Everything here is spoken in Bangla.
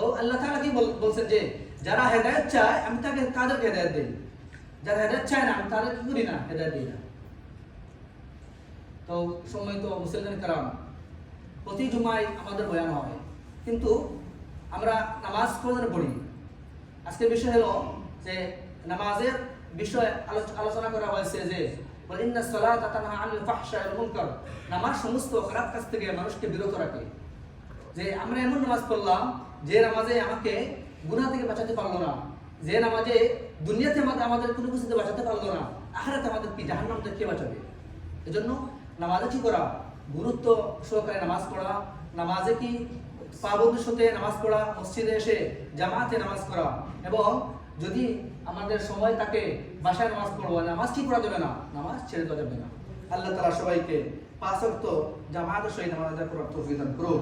আল্লাহ তাআলা কি বলছেন যে, যারা হেদায়েত চায়, আমি তাকে হেদায়েত দেই। যারা হেদায়েত চায় না, আমি তাদের কি করি না, হেদায়েত না। তো তো প্রতি জুমায় আমাদের বয়ান হয়। কিন্তু আমরা নামাজ কোনদিন পড়ি। আজকের বিষয় হলো যে, নামাজের বিষয়ে আলোচনা করা হয়েছে যে নামাজ সমস্ত খারাপ কাজ থেকে মানুষকে বিরত রাখে। যে আমরা এমন নামাজ পড়লাম, যে নামাজে আমাকে গুনাহ থেকে বাঁচাতে পারল না। যে নামাজে দুনিয়াতে আমাদের আমাদের কোনো কিছুতে বাঁচাতে পারল না। আখেরাতে আমাদের কি, জাহান্নাম কে বাঁচাবে? এজন্য নামাজে কি করা? গুরুত্ব সহকারে নামাজ পড়া। নামাজে কি পাবন্দের সাথে নামাজ পড়া, মসজিদে এসে জামাতে নামাজ পড়া। এবং যদি আমাদের সময় থাকে, বাসায় নামাজ পড়ব। নামাজ কি করা যাবে না? নামাজ ছেড়ে দেওয়া যাবে না। আল্লাহ তালা সবাইকে পাঁচ অক্ত জামাতের সহিত নামাজ করার তৌফিক দান করুন